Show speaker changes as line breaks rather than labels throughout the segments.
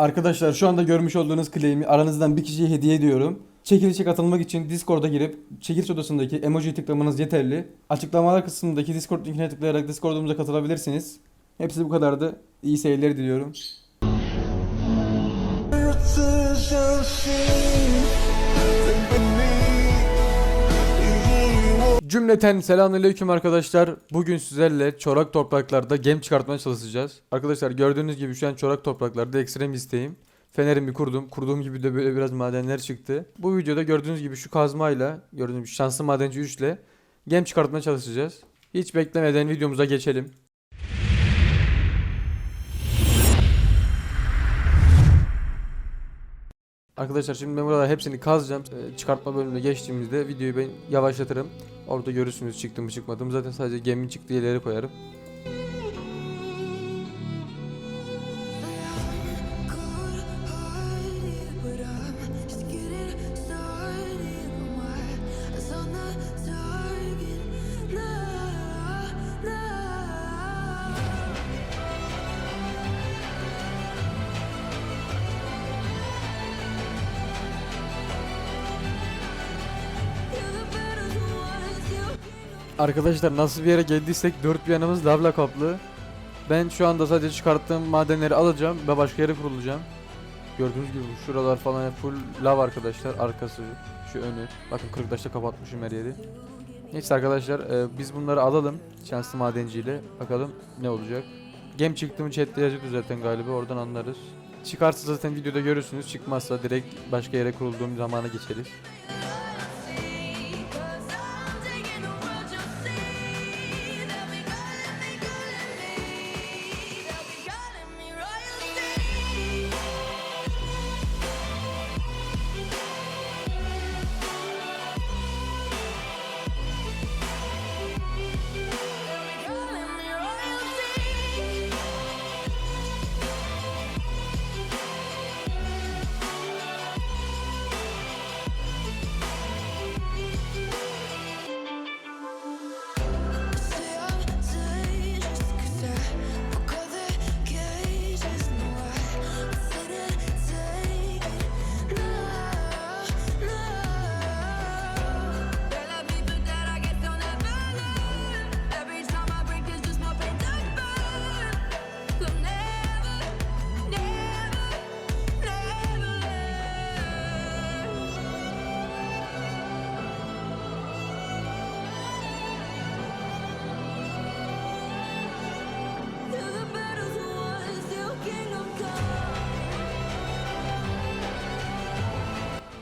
Arkadaşlar şu anda görmüş olduğunuz claim'i aranızdan bir kişiye hediye ediyorum. Çekilişe katılmak için Discord'a girip çekiliş odasındaki emojiyi tıklamanız yeterli. Açıklamalar kısmındaki Discord linkine tıklayarak Discord'umuza katılabilirsiniz. Hepsi bu kadardı. İyi seyirler diliyorum. Cümleten selamünaleyküm arkadaşlar. Bugün sizlerle çorak topraklarda gem çıkartmaya çalışacağız. Arkadaşlar gördüğünüz gibi şu an çorak topraklarda ekstremisteyim. Fenerimi kurdum. Kurduğum gibi de böyle biraz madenler çıktı. Bu videoda gördüğünüz gibi şu kazmayla, gördüğünüz gibi şanslı madenci 3 ile gem çıkartmaya çalışacağız. Hiç beklemeden videomuza geçelim. Arkadaşlar şimdi ben burada hepsini kazacağım. Ee, çıkartma bölümüne geçtiğimizde videoyu ben yavaşlatırım. Orada görürsünüz çıktım mı çıkmadım. mı. Zaten sadece geminin çıktığı yerleri koyarım. Arkadaşlar nasıl bir yere geldiysek dört bir yanımız lavla kaplı. Ben şu anda sadece çıkarttığım madenleri alacağım ve başka yere kurulacağım. Gördüğünüz gibi şuralar falan full lav arkadaşlar. Arkası, şu önü. Bakın kırıktaşta kapatmışım her yeri. Neyse arkadaşlar e, biz bunları alalım. Şanslı madenciyle. Bakalım ne olacak. Gem çıktı mı chatte yazıyordu zaten galiba oradan anlarız. Çıkarsa zaten videoda görürsünüz. Çıkmazsa direkt başka yere kurulduğum zamana geçeriz.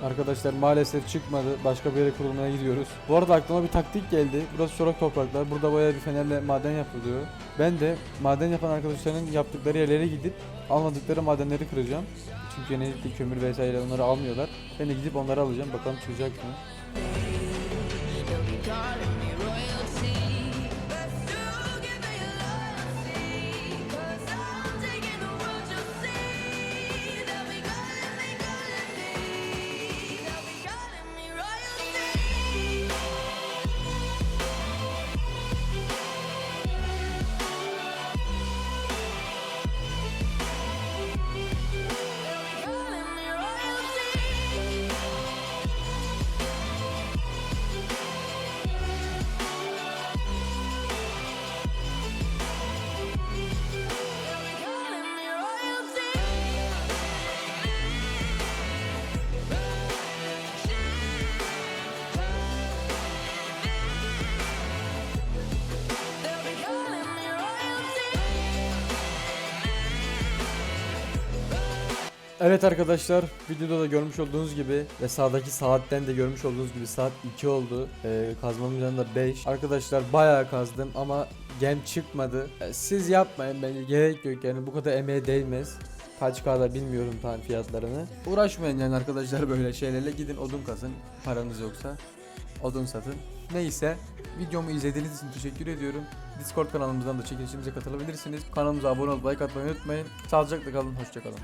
Arkadaşlar maalesef çıkmadı. Başka bir yere kurulmaya gidiyoruz. Bu arada aklıma bir taktik geldi. Burası çorak topraklar. Burada bayağı bir fenerle maden yapılıyor. Ben de maden yapan arkadaşların yaptıkları yerlere gidip almadıkları madenleri kıracağım. Çünkü genellikle kömür vesaire onları almıyorlar. Ben de gidip onları alacağım. Bakalım çıkacak mı? Evet arkadaşlar videoda da görmüş olduğunuz gibi ve sağdaki saatten de görmüş olduğunuz gibi saat 2 oldu. Ee, kazmamın yanında 5. Arkadaşlar bayağı kazdım ama gem çıkmadı. Ee, siz yapmayın bence gerek yok yani bu kadar emeğe değmez. Kaç kadar bilmiyorum tam fiyatlarını. Uğraşmayın yani arkadaşlar böyle şeylerle gidin odun kazın paranız yoksa. Odun satın. Neyse videomu izlediğiniz için teşekkür ediyorum. Discord kanalımızdan da çekilişimize katılabilirsiniz. Kanalımıza abone olup like atmayı unutmayın. Sağlıcakla kalın, hoşçakalın.